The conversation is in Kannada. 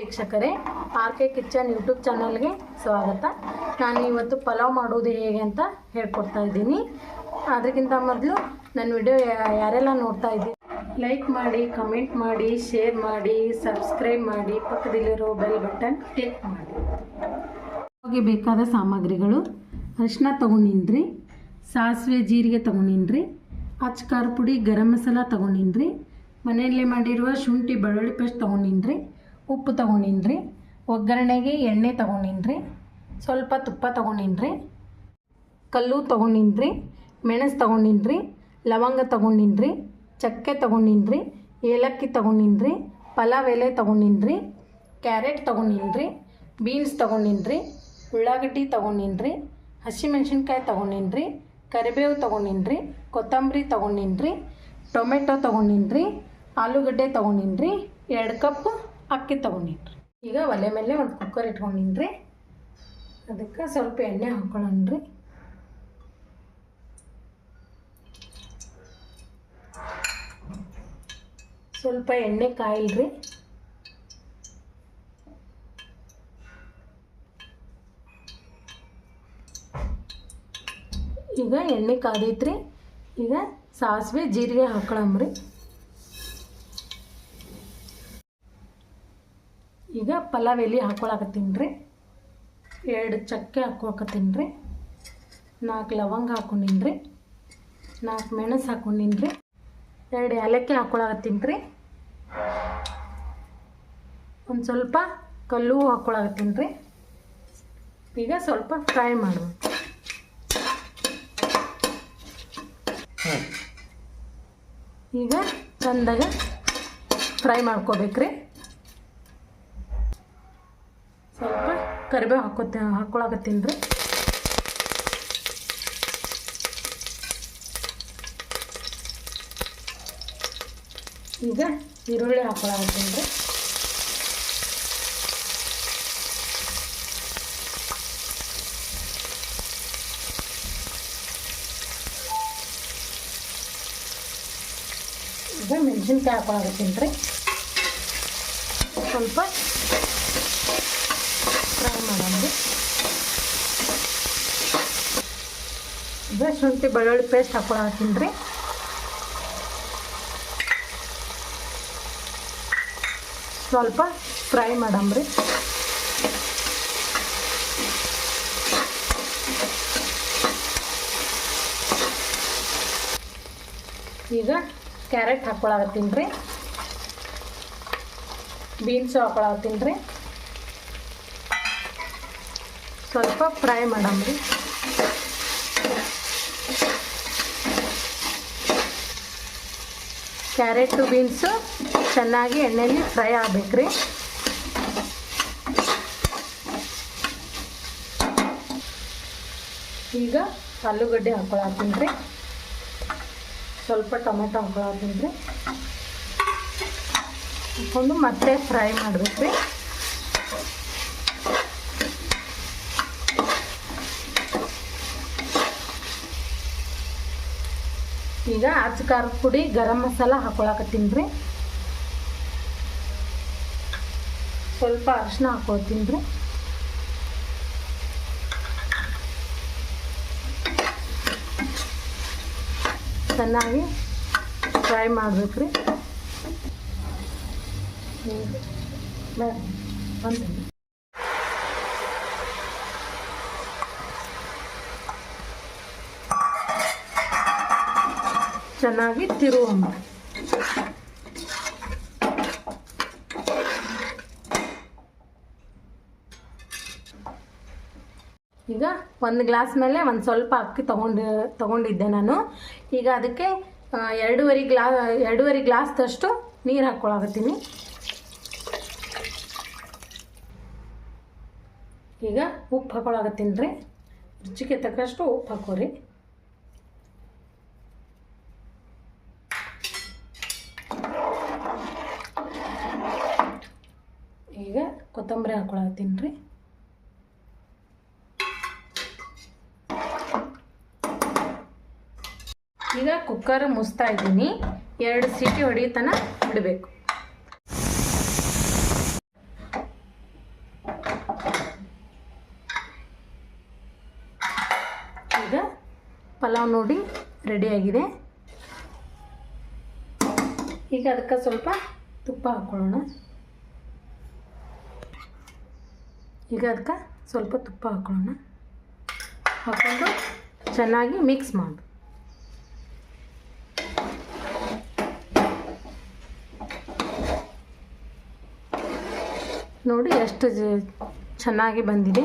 ವೀಕ್ಷಕರೇ ಆರ್ ಕೆ ಕಿಚನ್ ಯೂಟ್ಯೂಬ್ ಚಾನಲ್ಗೆ ಸ್ವಾಗತ. ನಾನು ಇವತ್ತು ಪಲಾವ್ ಮಾಡೋದು ಹೇಗೆ ಅಂತ ಹೇಳ್ಕೊಡ್ತಾ ಇದ್ದೀನಿ. ಅದಕ್ಕಿಂತ ಮೊದಲು ನನ್ನ ವಿಡಿಯೋ ಯಾರೆಲ್ಲ ನೋಡ್ತಾ ಇದ್ದೀನಿ ಲೈಕ್ ಮಾಡಿ, ಕಮೆಂಟ್ ಮಾಡಿ, ಶೇರ್ ಮಾಡಿ, ಸಬ್ಸ್ಕ್ರೈಬ್ ಮಾಡಿ, ಪಕ್ಕದಲ್ಲಿರೋ ಬೆಲ್ ಬಟನ್ ಕ್ಲಿಕ್ ಮಾಡಿ. ಹೋಗಿ ಬೇಕಾದ ಸಾಮಗ್ರಿಗಳು. ಅರಿಶಿನ ತೊಗೊಂಡಿನ್ರಿ, ಸಾಸಿವೆ ಜೀರಿಗೆ ತೊಗೊಂಡಿನ್ರಿ ಅಚ್ಚ ಖಾರ ಪುಡಿ, ಗರಂ ಮಸಾಲ ತೊಗೊಂಡಿನ್ರಿ, ಮನೆಯಲ್ಲೇ ಮಾಡಿರುವ ಶುಂಠಿ, ಬೆಳ್ಳುಳ್ಳಿ ಪೇಸ್ಟ್ ತೊಗೊಂಡಿನ್ರಿ ಉಪ್ಪು ತೊಗೊಂಡಿನ್ರಿ, ಒಗ್ಗರಣೆಗೆ ಎಣ್ಣೆ ತೊಗೊಂಡಿನ್ರಿ, ಸ್ವಲ್ಪ ತುಪ್ಪ ತೊಗೊಂಡಿನ್ರಿ, ಕಲ್ಲು ತೊಗೊಂಡಿನ್ರಿ, ಮೆಣಸು ತೊಗೊಂಡಿನ್ರಿ, ಲವಂಗ ತೊಗೊಂಡಿನ್ರಿ, ಚಕ್ಕೆ ತೊಗೊಂಡಿನ್ರಿ, ಏಲಕ್ಕಿ ತೊಗೊಂಡಿನ್ರಿ, ಪಲಾವ್ ಎಲೆ ತೊಗೊಂಡಿನ್ರಿ, ಕ್ಯಾರೆಟ್ ತೊಗೊಂಡಿನ್ರಿ, ಬೀನ್ಸ್ ತೊಗೊಂಡಿನ್ರಿ, ಉಳ್ಳಾಗಡ್ಡಿ ತೊಗೊಂಡಿನ್ರಿ, ಹಸಿಮೆಣ್ಸಿನ್ಕಾಯಿ ತೊಗೊಂಡಿನ್ರಿ, ಕರಿಬೇವು ತೊಗೊಂಡಿನ್ರಿ, ಕೊತ್ತಂಬರಿ ತೊಗೊಂಡಿನ್ರಿ, ಟೊಮೆಟೊ ತೊಗೊಂಡಿನ್ರಿ, ಆಲೂಗಡ್ಡೆ ತೊಗೊಂಡಿನ್ರಿ, ಎರಡು ಕಪ್ ಅಕ್ಕಿ ತೊಗೊಂಡಿನ್ರಿ. ಈಗ ಒಲೆ ಮೇಲೆ ಒಂದು ಕುಕ್ಕರ್ ಇಟ್ಕೊಂಡಿನ್ರಿ. ಅದಕ್ಕೆ ಸ್ವಲ್ಪ ಎಣ್ಣೆ ಹಾಕೊಳ್ಳೋಣ್ರಿ. ಸ್ವಲ್ಪ ಎಣ್ಣೆ ಕಾಯಿಲ್ರಿ. ಈಗ ಎಣ್ಣೆ ಕಾದೈತ್ರಿ. ಈಗ ಸಾಸಿವೆ, ಜೀರಿಗೆ ಹಾಕೊಳಮ್ರಿ ಈಗ ಪಲಾವ್ ಎಲೆ ಹಾಕೊಳಕತ್ತೀನಿ ರೀ. ಎರಡು ಚಕ್ಕೆ ಹಾಕೊಳಕತ್ತೀನಿ ರೀ. ನಾಲ್ಕು ಲವಂಗ ಹಾಕೊಂಡಿನಿ ರೀ. ನಾಲ್ಕು ಮೆಣಸು ಹಾಕೊಂಡಿನಿ ರೀ. ಎರಡು ಏಲಕ್ಕಿ ಹಾಕೊಳಕತ್ತೀನಿ ರೀ. ಒಂದು ಸ್ವಲ್ಪ ಕಲ್ಲು ಹಾಕೊಳಕತ್ತೀನಿ ರೀ. ಈಗ ಸ್ವಲ್ಪ ಫ್ರೈ ಮಾಡಬೇಕು. ಈಗ ಚಂದಾಗ ಫ್ರೈ ಮಾಡ್ಕೋಬೇಕ್ರಿ. ಸ್ವಲ್ಪ ಕರಿಬೇವು ಹಾಕೋತ ಹಾಕೊಳಕತ್ತೀನಿ ಈಗ ಈರುಳ್ಳಿ ಹಾಕೊಳಕತ್ತೀನಿ ರೀ. ಈಗ ಮೆಣಸಿನ್ಕಾಯಿ ಹಾಕೊಳಕತ್ತೀನಿ ರೀ. ಸ್ವಲ್ಪ ಫ್ರೈ ಮಾಡೋದು ಇದೇ ಶುಂಠಿ ಬೆಳ್ಳುಳ್ಳಿ ಪೇಸ್ಟ್ ಹಾಕೊಳಕತ್ತೀನಿ ರೀ. ಸ್ವಲ್ಪ ಫ್ರೈ ಮಾಡಮ್ರಿ ಈಗ ಕ್ಯಾರೆಟ್ ಹಾಕೊಳಕತ್ತೀನಿ ರೀ. ಬೀನ್ಸು ಹಾಕೊಳಕತ್ತೀನಿ ರೀ. ಸ್ವಲ್ಪ ಫ್ರೈ ಮಾಡಮ್ರಿ ಕ್ಯಾರೆಟು ಬೀನ್ಸು ಚೆನ್ನಾಗಿ ಎಣ್ಣೆಯಲ್ಲಿ ಫ್ರೈ ಆಗಬೇಕ್ರಿ. ಈಗ ಆಲೂಗಡ್ಡೆ ಹಾಕೊಳತ್ತೀನಿ ರೀ ಸ್ವಲ್ಪ ಟೊಮೆಟೊ ಹಾಕೊಳತ್ತೀನಿ ರೀ ಹಾಕೊಂಡು ಮತ್ತೆ ಫ್ರೈ ಮಾಡ್ಬೇಕ್ರಿ. ಈಗ ಅಚ್ಚ ಖಾರದ ಪುಡಿ, ಗರಂ ಮಸಾಲ ಹಾಕೊಳಕತ್ತೀನಿ ರೀ ಸ್ವಲ್ಪ ಅರಿಶಿನ ಹಾಕೊಳ್ತೀನಿ ರೀ ಚೆನ್ನಾಗಿ ಫ್ರೈ ಮಾಡ್ಬೇಕ್ರಿ. ಬಂದು ಚೆನ್ನಾಗಿ ತಿರುವಮ್ಮ ಈಗ ಒಂದು ಗ್ಲಾಸ್ ಮೇಲೆ ಒಂದು ಸ್ವಲ್ಪ ಅಕ್ಕಿ ತಗೊಂಡು, ತಗೊಂಡಿದ್ದೆ ನಾನು. ಈಗ ಅದಕ್ಕೆ ಎರಡೂವರೆ ಗ್ಲಾ, ಎರಡೂವರೆ ಗ್ಲಾಸ್ದಷ್ಟು ನೀರು ಹಾಕ್ಕೊಳಕತ್ತೀನಿ ಈಗ ಉಪ್ಪು ಹಾಕೊಳಕತ್ತೀನಿ ರೀ. ರುಚಿಗೆ ತಕ್ಕಷ್ಟು ಉಪ್ಪು ಹಾಕೋರಿ. ಕೊತ್ತಂಬರಿ ಹಾಕೊಳತ್ತೀನಿ ರೀ. ಈಗ ಕುಕ್ಕರ್ ಮುಸ್ತಾ ಇದ್ದೀನಿ. ಎರಡು ಸೀಟಿ ಹೊಡಿತನ ಬಿಡಬೇಕು ಈಗ ಪಲಾವ್ ನೋಡಿ ರೆಡಿಯಾಗಿದೆ ಈಗ ಅದಕ್ಕೆ ಸ್ವಲ್ಪ ತುಪ್ಪ ಹಾಕ್ಕೊಳ್ಳೋಣ ಈಗ ಅದಕ್ಕೆ ಸ್ವಲ್ಪ ತುಪ್ಪ ಹಾಕ್ಕೊಳ್ಳೋಣ ಹಾಕ್ಕೊಂಡು ಚೆನ್ನಾಗಿ ಮಿಕ್ಸ್ ಮಾಡಿ. ನೋಡಿ ಎಷ್ಟು ಚೆನ್ನಾಗಿ ಬಂದಿದೆ.